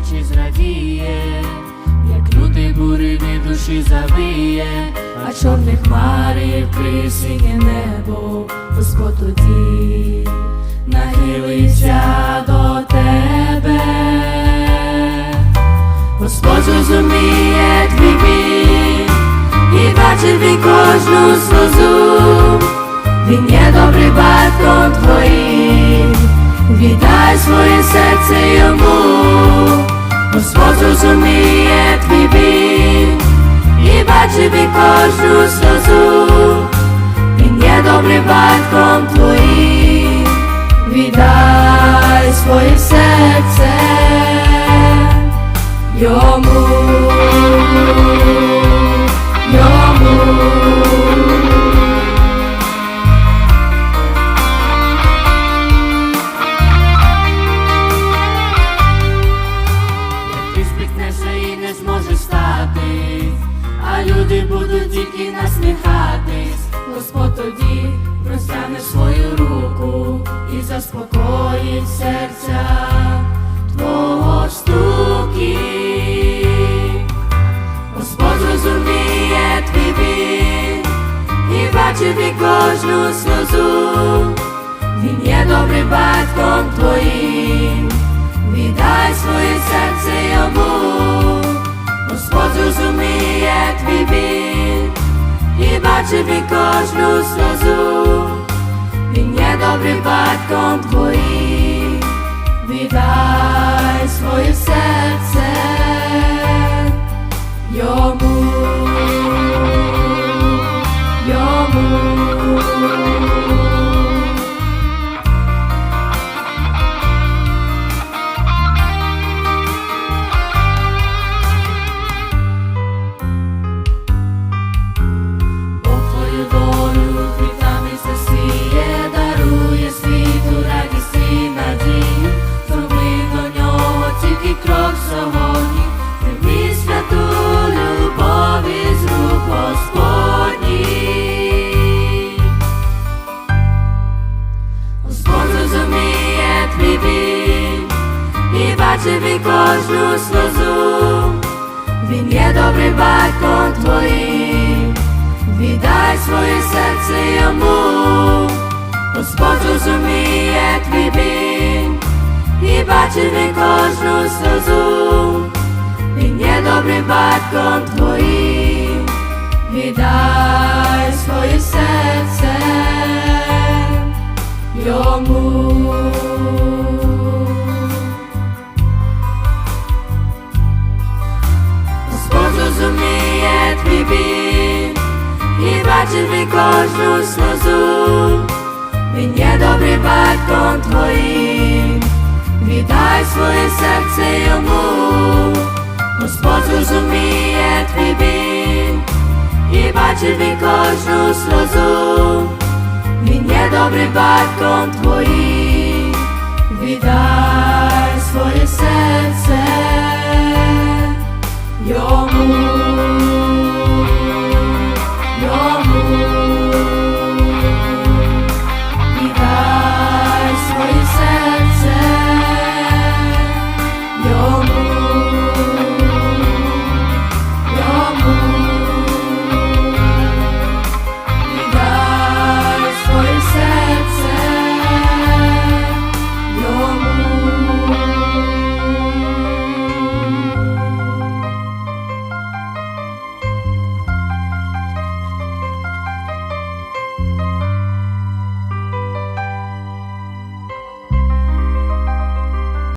очі зрадіє, як лютий буриві душі забиє, а чорні хмари вкриє синє небо, Господь тоді нахилиться до тебе, Господь зрозуміє твій біль і бачив він кожну сльозу, він є добрий батьком твоїм віддай своє серце йому, Господь зрозуміє твій біль і бачив і кожну сльозу. Він є добрим батьком твоїм, віддай своє серце йому. Насміхатись. Господь тоді простягне свою руку і заспокоїть серця твого стуки. Господь зрозуміє твій біль і бачить і кожну сльозу. Він є добрий батьком твоїм, віддай своє серце йому, і бачить він кожну сльозу. Він є добрим батьком твоїм, віддай своє серце йому. Кожну сльозу. Він є добрий батьком твоїм, віддай своє серце йому, Господь розуміє твій біль і бачить він кожну сльозу. Він є добрий батьком твоїм, віддай своє серце йому. І бачить кожну сльозу. Він є добрий батьком твоїм, віддай своє серце йому, Господь зрозуміє твій біль і бачить він кожну сльозу. Він є добрий батьком твоїм, віддай своє серце.